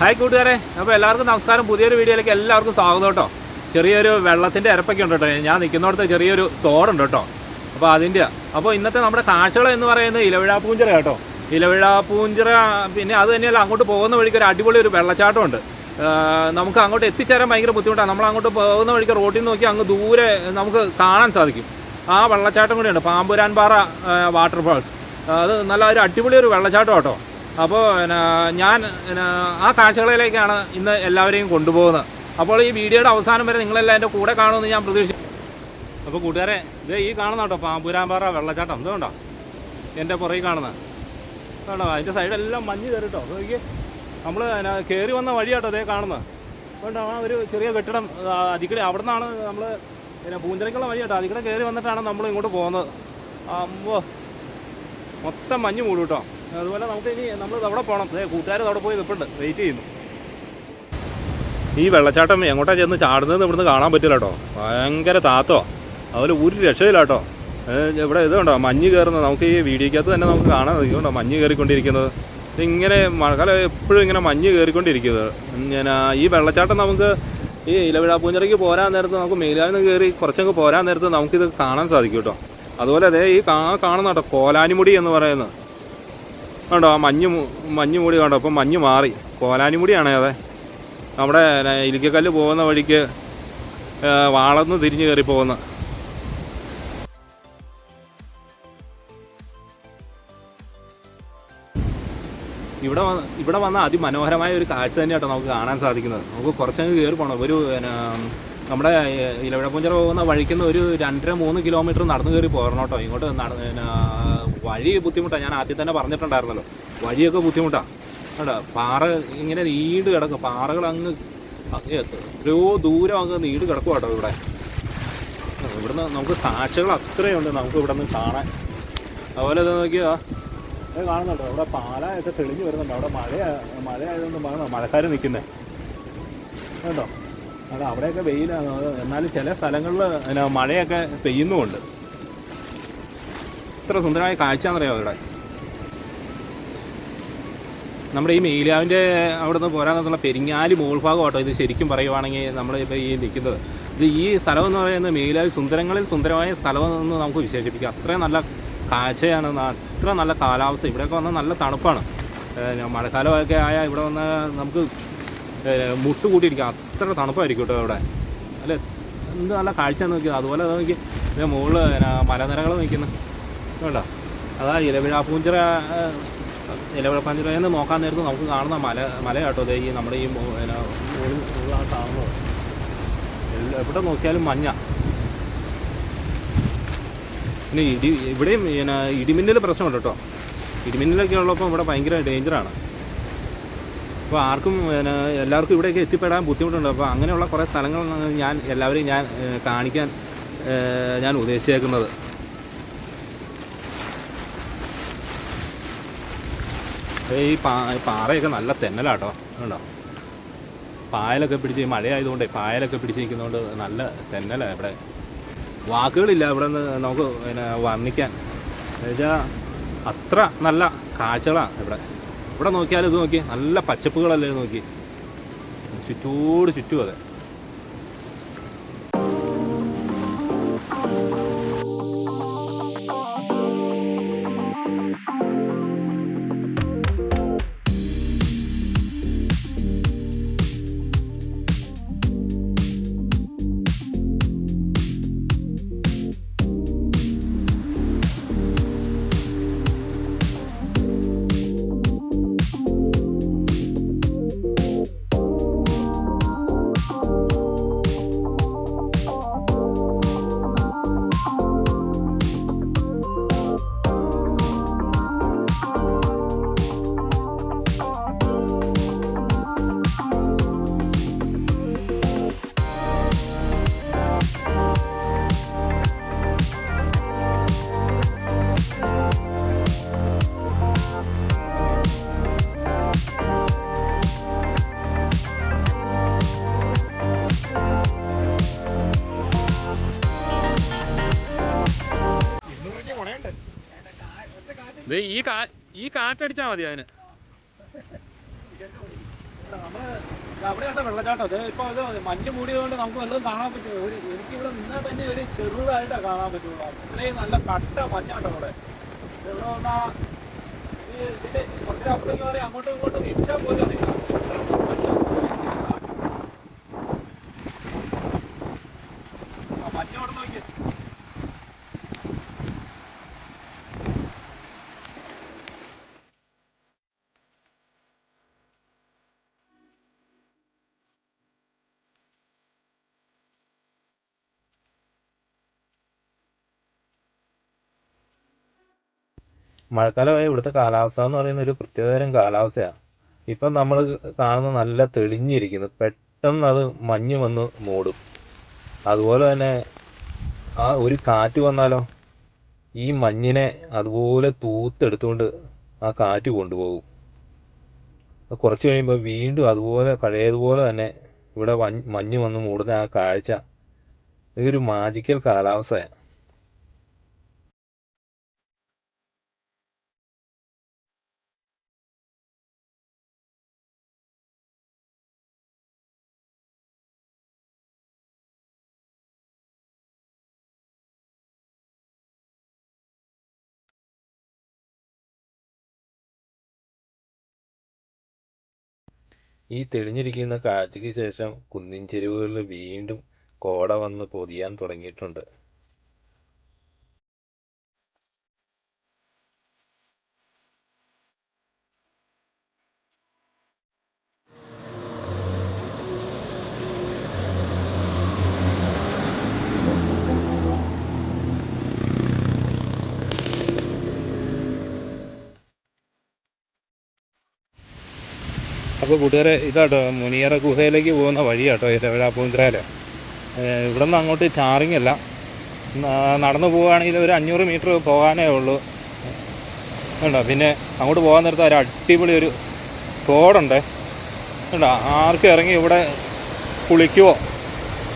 Hi കൂട്ടുകാരെ അപ്പോൾ എല്ലാവർക്കും നമസ്കാരം. പുതിയൊരു വീഡിയോയിലേക്ക് എല്ലാവർക്കും സ്വാഗതം കേട്ടോ. ചെറിയൊരു വെള്ളത്തിന്റെ ഇരപ്പൊക്കെ ഉണ്ട് കേട്ടോ. ഞാൻ നിൽക്കുന്നിടത്ത് ചെറിയൊരു തോടുണ്ട് കേട്ടോ. അപ്പോൾ അതിന്റെ അപ്പോൾ ഇന്നത്തെ നമ്മുടെ കാഴ്ചകൾ എന്ന് പറയുന്നത് ഇലവിഴ പൂഞ്ചിറ കേട്ടോ. ഇലവിഴ പൂഞ്ചിറ പിന്നെ അത് തന്നെയല്ല അങ്ങോട്ട് പോകുന്ന വഴിക്ക് ഒരു അടിപൊളി ഒരു വെള്ളച്ചാട്ടമുണ്ട് നമുക്ക് അങ്ങോട്ട് എത്തിച്ചേരാൻ ഭയങ്കര ബുദ്ധിമുട്ടാണ്. നമ്മൾ അങ്ങോട്ട് പോകുന്ന വഴിക്ക് റോട്ടിൽ നോക്കി അങ്ങ് ദൂരെ നമുക്ക് കാണാൻ സാധിക്കും. ആ വെള്ളച്ചാട്ടം കൂടിയുണ്ട്. പാമ്പുരാൻ പാറ വാട്ടർഫാൾസ്. അത് നല്ല ഒരു അടിപൊളി ഒരു വെള്ളച്ചാട്ടം കേട്ടോ. അപ്പോൾ ഞാൻ ആ കാഴ്ചകളിലേക്കാണ് ഇന്ന് എല്ലാവരെയും കൊണ്ടുപോകുന്നത്. അപ്പോൾ ഈ വീഡിയോയുടെ അവസാനം വരെ നിങ്ങളെല്ലാം എന്റെ കൂടെ കാണുമെന്ന് ഞാൻ പ്രതീക്ഷിച്ചു. അപ്പോൾ കൂട്ടുകാരെ ഇത് ഈ കാണുന്ന കേട്ടോ പാമ്പൂരാമ്പാറ വെള്ളച്ചാട്ടം. ഇതുകൊണ്ടോ എന്റെ പുറകിൽ കാണുന്നത്. കേട്ടോ അതിന്റെ സൈഡെല്ലാം മഞ്ഞ് കയറിട്ടോ അപ്പോൾ നോക്കി നമ്മൾ കയറി വന്ന വഴിയാട്ടോ അതേ കാണുന്നത്. അതുകൊണ്ട് ആ ഒരു ചെറിയ കെട്ടിടം അതിക്കടി അവിടെ നിന്നാണ് നമ്മൾ പിന്നെ പൂഞ്ചലക്കുള്ള വഴി കേട്ടോ. അതിക്കടെ കയറി വന്നിട്ടാണ് നമ്മൾ ഇങ്ങോട്ട് പോകുന്നത്. അമ്പോ മൊത്തം മഞ്ഞ് മൂടും കേട്ടോ. അതുപോലെ നമുക്ക് ഇനി നമ്മൾ അവിടെ പോകണം കൂട്ടുകാർ അവിടെ പോയി നിൽപ്പുണ്ട് വെയിറ്റ് ചെയ്യുന്നു. ഈ വെള്ളച്ചാട്ടം എങ്ങോട്ടാ ചെന്ന് ചാടുന്നത് ഇവിടുന്ന് കാണാൻ പറ്റില്ല കേട്ടോ. ഭയങ്കര താത്തോ അതുപോലെ ഒരു രക്ഷയില്ല കേട്ടോ. ഇവിടെ ഇത് കണ്ടോ? മഞ്ഞ് കയറുന്നത്. നമുക്ക് ഈ വീഡിയോക്കകത്ത് തന്നെ നമുക്ക് കാണാൻ സാധിക്കും മഞ്ഞ് കയറിക്കൊണ്ടിരിക്കുന്നത്? ഇങ്ങനെ മഴക്കാലം എപ്പോഴും ഇങ്ങനെ മഞ്ഞ് കയറിക്കൊണ്ടിരിക്കുന്നത്. ഞാൻ ഈ വെള്ളച്ചാട്ടം നമുക്ക് ഈ ഇലവിഴ പൂഞ്ഞറയ്ക്ക് പോരാൻ നേരത്ത് നമുക്ക് മേലാവിന്ന് കയറി കുറച്ചങ്ങ് പോരാൻ നേരത്ത് നമുക്കിത് കാണാൻ സാധിക്കും കേട്ടോ. അതുപോലെ അതേ ഈ കാണുന്ന കേട്ടോ. കോലാനിമുടി എന്ന് പറയുന്നത്. കണ്ടോ ആ മഞ്ഞ് മഞ്ഞ് മൂടി കണ്ടോ അപ്പം മഞ്ഞ് മാറി. കോലാനിമുടിയാണ് അതെ. നമ്മുടെ ഇരിക്കക്കല്ല് പോകുന്ന വഴിക്ക് വാളന്ന് തിരിഞ്ഞ് കയറി പോകുന്ന. ഇവിടെ വന്ന് ഇവിടെ വന്ന അതിമനോഹരമായ ഒരു കാഴ്ച തന്നെ തന്നെയാട്ടോ നമുക്ക് കാണാൻ സാധിക്കുന്നത്. നമുക്ക് കുറച്ചങ്ങ് കയറി പോകണം ഒരു നമ്മുടെ ഇലവിഴപ്പുഞ്ചിറ പോകുന്ന വഴിക്കുന്ന ഒരു രണ്ടര മൂന്ന് കിലോമീറ്റർ നടന്നു കയറി പോരണം കേട്ടോ. ഇങ്ങോട്ട് നട- വഴി ബുദ്ധിമുട്ടാണ് ഞാൻ ആദ്യം തന്നെ പറഞ്ഞിട്ടുണ്ടായിരുന്നല്ലോ. വഴിയൊക്കെ ബുദ്ധിമുട്ടാണ് കേട്ടോ പാറ ഇങ്ങനെ നീട് കിടക്കും. പാറകൾ അങ്ങ് എത്രയോ ദൂരം അങ്ങ് നീട് കിടക്കും കേട്ടോ ഇവിടെ. ഇവിടുന്ന് നമുക്ക് കാഴ്ചകൾ അത്രയുണ്ട് നമുക്ക് ഇവിടെ നിന്ന് കാണാൻ. അതുപോലെ ഇത് നോക്കിയാ? അത് കാണുന്നുണ്ടോ അവിടെ പാലയൊക്കെ തെളിഞ്ഞു വരുന്നുണ്ട്. അവിടെ മഴ ആയതുകൊണ്ട് മഴ മഴക്കാർ നിൽക്കുന്നത് കേട്ടോ അത് അവിടെയൊക്കെ വെയിലാണ്. എന്നാലും ചില സ്ഥലങ്ങളിൽ മഴയൊക്കെ പെയ്യുന്നുമുണ്ട്. ഇത്ര സുന്ദരമായ കാഴ്ചയാണെന്നറിയാമോ ഇവിടെ? നമ്മുടെ ഈ മീലാവിന്റെ അവിടെ നിന്ന് പോരാൻ നിന്നുള്ള പെരിങ്ങാലി മോൾഭാഗം കേട്ടോ ഇത് ശരിക്കും പറയുവാണെങ്കിൽ നമ്മൾ ഇപ്പോൾ ഈ നിൽക്കുന്നത്. ഇത് ഈ സ്ഥലം എന്ന് പറയുന്നത് മീലാവ് സുന്ദരങ്ങളിൽ സുന്ദരമായ സ്ഥലം എന്ന് നമുക്ക് വിശേഷിപ്പിക്കാം. അത്രയും നല്ല കാഴ്ചയാണ് അത്ര നല്ല കാലാവസ്ഥ. ഇവിടെയൊക്കെ വന്നാൽ നല്ല തണുപ്പാണ്. മഴക്കാലമൊക്കെ ആയാൽ ഇവിടെ വന്ന് നമുക്ക് മുട്ട് കൂട്ടിയിരിക്കാം. അത്ര തണുപ്പായിരിക്കും കേട്ടോ ഇവിടെ. അല്ല? എന്ത് നല്ല കാഴ്ച നോക്കിയത് അതുപോലെ അത് നോക്കി മുകളിൽ മലനിരകൾ നിൽക്കുന്നു. വേണ്ട അതാ ഇലവിഴ പൂഞ്ചിറ ഇലവിഴ പൂഞ്ചിറയെന്ന് നോക്കാൻ നേരത്ത് നമുക്ക് കാണുന്ന മല മലയാട്ടോ ദേ ഈ നമ്മുടെ ഈ പിന്നെ കാണുന്നത് എവിടെ നോക്കിയാലും മഞ്ഞ. പിന്നെ ഇടി ഇവിടെയും പിന്നെ ഇടിമിന്നൽ പ്രശ്നമുണ്ട് കേട്ടോ. ഇടിമിന്നലൊക്കെ ഉള്ളപ്പോൾ ഇവിടെ ഭയങ്കര ഡേഞ്ചറാണ് അപ്പോൾ ആർക്കും പിന്നെ എല്ലാവർക്കും ഇവിടെയൊക്കെ എത്തിപ്പെടാൻ ബുദ്ധിമുട്ടുണ്ട്. അപ്പോൾ അങ്ങനെയുള്ള കുറേ സ്ഥലങ്ങൾ ഞാൻ എല്ലാവരെയും ഞാൻ കാണിക്കാൻ ഞാൻ ഉദ്ദേശിച്ചേക്കുന്നത്. ഈ പാ പാറയൊക്കെ നല്ല തെന്നലാട്ടോ. കേട്ടോ പായലൊക്കെ പിടിച്ച് മഴയായതുകൊണ്ടേ പായലൊക്കെ പിടിച്ച് നിൽക്കുന്നതുകൊണ്ട് നല്ല തെന്നലാണ് ഇവിടെ. വാക്കുകളില്ല ഇവിടെ നിന്ന് നമുക്ക് പിന്നെ വർണിക്കാൻ. എന്നുവെച്ചാൽ അത്ര നല്ല കാഴ്ചകളാണ് ഇവിടെ. ഇവിടെ നോക്കിയാൽ ഇത് നോക്കി നല്ല പച്ചപ്പുകളല്ലേ നോക്കി. ചുറ്റോട് ചുറ്റും അതെ. കാറ്റടിച്ചാൽ മതി അതിന്. അവിടെയാണ് വെള്ളച്ചാട്ടം. അത് ഇപ്പൊ അത് മഞ്ഞ് മൂടിയതുകൊണ്ട് നമുക്ക് വല്ലതും കാണാൻ പറ്റും ഒരു എനിക്കിവിടെ നിന്നാൽ തന്നെ ഒരു ചെറുതായിട്ടാണ് കാണാൻ പറ്റുള്ളൂ. അത്രയും നല്ല കട്ട മഞ്ഞാട്ടം ഇവിടെ ഇവിടെ വന്നാ ഈ ഇതിന്റെ കുറച്ചപ്പുറത്തേക്ക് പറയാം അങ്ങോട്ടും ഇങ്ങോട്ടും ഇടിച്ചാൽ പോലും ആ, മഞ്ഞ് അവിടെ നോക്കിയേ മഴക്കാലമായ ഇവിടുത്തെ കാലാവസ്ഥ എന്ന് പറയുന്ന ഒരു പ്രത്യേകതരം കാലാവസ്ഥയാണ്. ഇപ്പം നമ്മൾ കാണുന്ന നല്ല തെളിഞ്ഞിരിക്കുന്നു. പെട്ടെന്ന് അത് മഞ്ഞ് വന്ന് മൂടും. അതുപോലെ തന്നെ ആ ഒരു കാറ്റ് വന്നാലോ ഈ മഞ്ഞിനെ അതുപോലെ തൂത്തെടുത്തുകൊണ്ട് ആ കാറ്റ് കൊണ്ടുപോകും. കുറച്ച് കഴിയുമ്പോൾ വീണ്ടും അതുപോലെ പഴയതുപോലെ തന്നെ ഇവിടെ മഞ്ഞ് വന്ന് മൂടുന്ന ആ കാഴ്ച ഇതൊരു മാജിക്കൽ കാലാവസ്ഥയാണ്. ഈ തെളിഞ്ഞിരിക്കുന്ന കാഴ്ചയ്ക്ക് ശേഷം കുന്നിൻ ചെരുവുകളിൽ വീണ്ടും കോട വന്ന് പൊതിയാൻ തുടങ്ങിയിട്ടുണ്ട്. അപ്പോൾ കൂട്ടുകാരെ ഇതാട്ടോ മുനിയറ ഗുഹയിലേക്ക് പോകുന്ന വഴിയാട്ടോ ഇരവിഴാപ്പൂഞ്ചിറയിൽ ഇവിടെ നിന്ന് അങ്ങോട്ട് ടാറിങ് അല്ല. നടന്നു പോവുകയാണെങ്കിൽ ഒരു അഞ്ഞൂറ് മീറ്റർ പോകാനേ ഉള്ളൂ. കണ്ടോ? പിന്നെ അങ്ങോട്ട് പോകാൻ നേരത്തെ ഒരു അടിപൊളി ഒരു തോടുണ്ട്. കണ്ടോ? ആർക്കും ഇറങ്ങി ഇവിടെ കുളിക്കുവോ?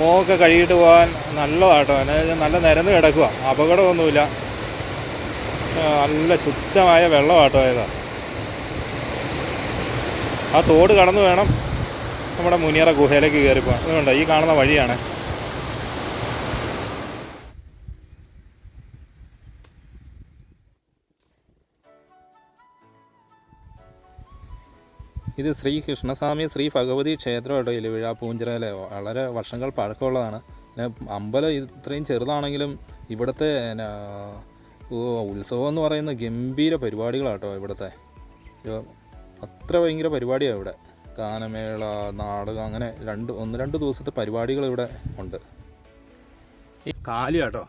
മോക്കെ കഴുകിയിട്ട് പോകാൻ നല്ലതാട്ടോ. അതായത് നല്ല നിരന്ന് കിടക്കുക അപകടമൊന്നുമില്ല. നല്ല ശുദ്ധമായ വെള്ളമാട്ടോ ഇതാ. ആ തോട് കടന്നു വേണം നമ്മുടെ മുനിയറ ഗുഹയിലേക്ക് കയറിപ്പോ അതുകൊണ്ട് ഈ കാണുന്ന വഴിയാണ്. ഇത് ശ്രീ കൃഷ്ണസ്വാമി ശ്രീ ഭഗവതി ക്ഷേത്രമായിട്ടോ ഇലവിഴ പൂഞ്ചിറയിലെ? വളരെ വർഷങ്ങൾ പഴക്കമുള്ളതാണ്. അമ്പലം ഇത്രയും ചെറുതാണെങ്കിലും ഇവിടുത്തെ ഉത്സവം എന്ന് പറയുന്ന ഗംഭീര പരിപാടികളാട്ടോ ഇവിടുത്തെ. അത്ര ഭയങ്കര പരിപാടിയാണ് ഇവിടെ. ഗാനമേള നാടകം അങ്ങനെ രണ്ട് ഒന്ന് രണ്ട് ദിവസത്തെ പരിപാടികൾ ഇവിടെ ഉണ്ട്. ഈ കാലി കേട്ടോ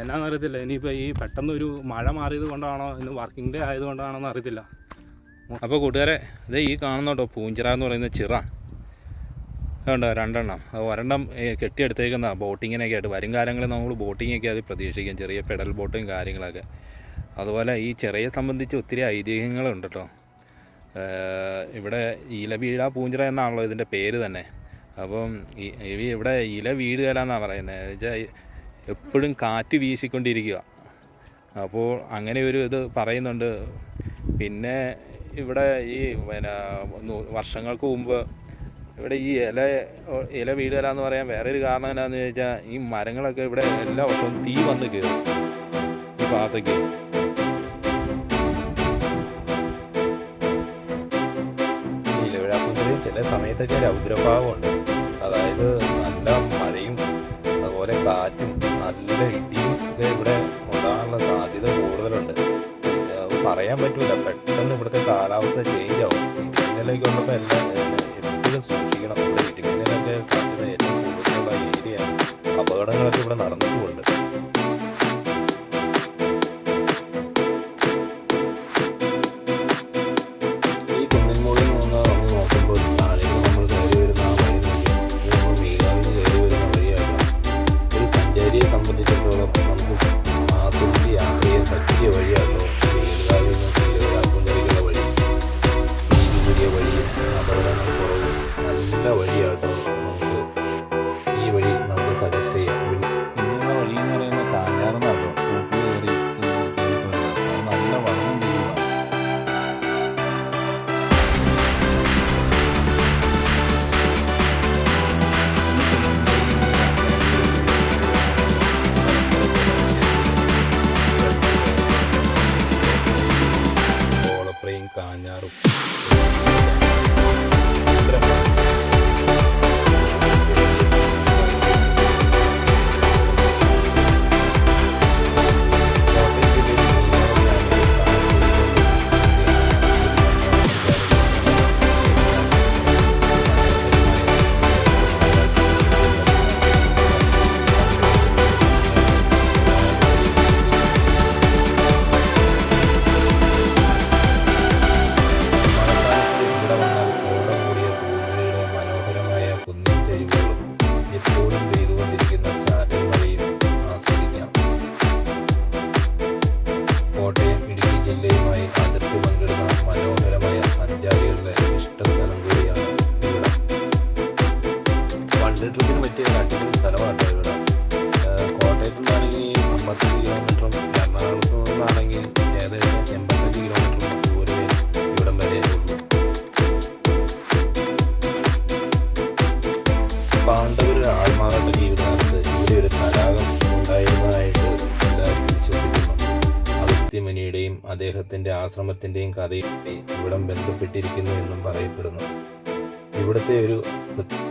എന്നാന്ന് അറിയത്തില്ല. ഇനിയിപ്പോൾ ഈ പെട്ടെന്ന് ഒരു മഴ മാറിയത് കൊണ്ടാണോ? ഇന്ന് വർക്കിംഗ് ഡേ ആയത് കൊണ്ടാണോ എന്ന് അറിയത്തില്ല. അപ്പോൾ കൂട്ടുകാരെ ഇത് ഈ കാണുന്നോട്ടോ പൂഞ്ചിറ എന്ന് പറയുന്ന ചിറ. ഉണ്ടോ രണ്ടെണ്ണം. അത് ഒരെണ്ണം കെട്ടിയെടുത്തേക്കുന്ന ബോട്ടിങ്ങിനൊക്കെ ആയിട്ട് വരും കാലങ്ങളിൽ നമ്മൾ ബോട്ടിങ്ങൊക്കെ അത് പ്രതീക്ഷിക്കും. ചെറിയ പെഡൽ ബോട്ടും കാര്യങ്ങളൊക്കെ. അതുപോലെ ഈ ചിറയെ സംബന്ധിച്ച് ഒത്തിരി ഐതിഹ്യങ്ങളുണ്ട് കേട്ടോ. ഇവിടെ ഇല വീഴ പൂഞ്ചിറ എന്നാണല്ലോ ഇതിന്റെ പേര് തന്നെ. അപ്പം ഈ ഇവിടെ ഇല വീഴുകയില്ല എന്നാണ് പറയുന്നത് വെച്ചാൽ എപ്പോഴും കാറ്റ് വീശിക്കൊണ്ടിരിക്കുക. അപ്പോൾ അങ്ങനെ ഒരു ഇത് പറയുന്നുണ്ട്. പിന്നെ ഇവിടെ ഈ പിന്നെ വർഷങ്ങൾക്ക് മുമ്പ് ഇവിടെ ഈ ഇല ഇല വീടുകല എന്ന് പറയാൻ വേറൊരു കാരണം എന്താണെന്ന് ചോദിച്ചാൽ ഈ മരങ്ങളൊക്കെ ഇവിടെ എല്ലാ വർഷവും തീ വന്ന് കയറും ഈ ഭാഗത്തേക്ക്. ചില സമയത്തൊക്കെ രൗദ്രഭാവമുണ്ട്. അതായത് നല്ല മഴയും അതുപോലെ കാറ്റും നല്ല ഇടിയും ഒക്കെ ഇവിടെ ഉണ്ടാകാനുള്ള സാധ്യത കൂടുതലുണ്ട്. പറയാൻ പറ്റില്ല പെട്ടെന്ന് ഇവിടുത്തെ കാലാവസ്ഥ ചേഞ്ച് ആവും. ഇങ്ങനെയൊക്കെ ഉള്ളപ്പോൾ എല്ലാം എപ്പോഴും സൂക്ഷിക്കണം? ഇടിമിന്നലൊക്കെ സാധ്യത ഏറ്റവും കൂടുതലുള്ള ഏരിയയാണ്. അപകടങ്ങളൊക്കെ ഇവിടെ നടന്നിട്ടുമുണ്ട്. നല്ല വഴിയാട്ടോ ബുദ്ധന്റെ ആശ്രമത്തിന്റെയും കഥയും ഇവിടം ബന്ധപ്പെട്ടിരിക്കുന്നു എന്നും പറയപ്പെടുന്നു. ഇവിടുത്തെ ഒരു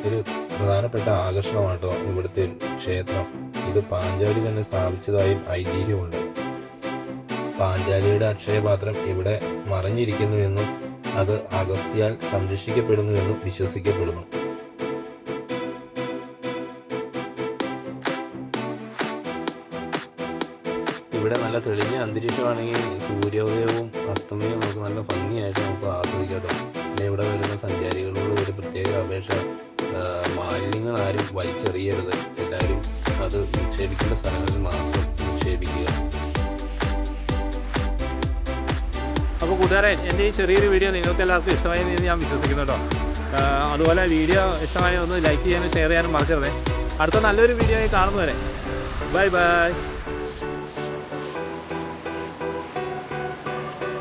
ഒരു പ്രധാനപ്പെട്ട ആകർഷണമാട്ടോ ഇവിടുത്തെ ക്ഷേത്രം. ഇത് പാഞ്ചാലി തന്നെ സ്ഥാപിച്ചതായും ഐതിഹ്യമുണ്ട്. പാഞ്ചാലിയുടെ അക്ഷയപാത്രം ഇവിടെ മറഞ്ഞിരിക്കുന്നുവെന്നും അത് അഗസ്ത്യാൽ സംരക്ഷിക്കപ്പെടുന്നുവെന്നും വിശ്വസിക്കപ്പെടുന്നു. നല്ല തെളിഞ്ഞ അന്തരീക്ഷമാണെങ്കിൽ സൂര്യോദയവും അസ്തമയവും നമുക്ക് നല്ല ഭംഗിയായിട്ട് നമുക്ക് ആസ്വദിക്കാം പിന്നെ ഇവിടെ വരുന്ന സഞ്ചാരികളോട് ഒരു പ്രത്യേക അപേക്ഷ മാലിന്യങ്ങൾ ആരും വലിച്ചെറിയരുത്. എല്ലാവരും അത് നിക്ഷേപിക്കേണ്ട സ്ഥലങ്ങളിൽ മാത്രം നിക്ഷേപിക്കുക. അപ്പോൾ കൂട്ടുകാരെ എന്റെ ഈ ചെറിയൊരു വീഡിയോ നിങ്ങൾക്ക് എല്ലാവർക്കും ഇഷ്ടമായി എന്ന് ഞാൻ വിശ്വസിക്കുന്നു കേട്ടോ. അതുപോലെ വീഡിയോ ഇഷ്ടമായി ഒന്ന് ലൈക്ക് ചെയ്യാനും ഷെയർ ചെയ്യാനും മറക്കരുത്. അടുത്ത നല്ലൊരു വീഡിയോ ആയി കാണുന്നവരെ. Bye bye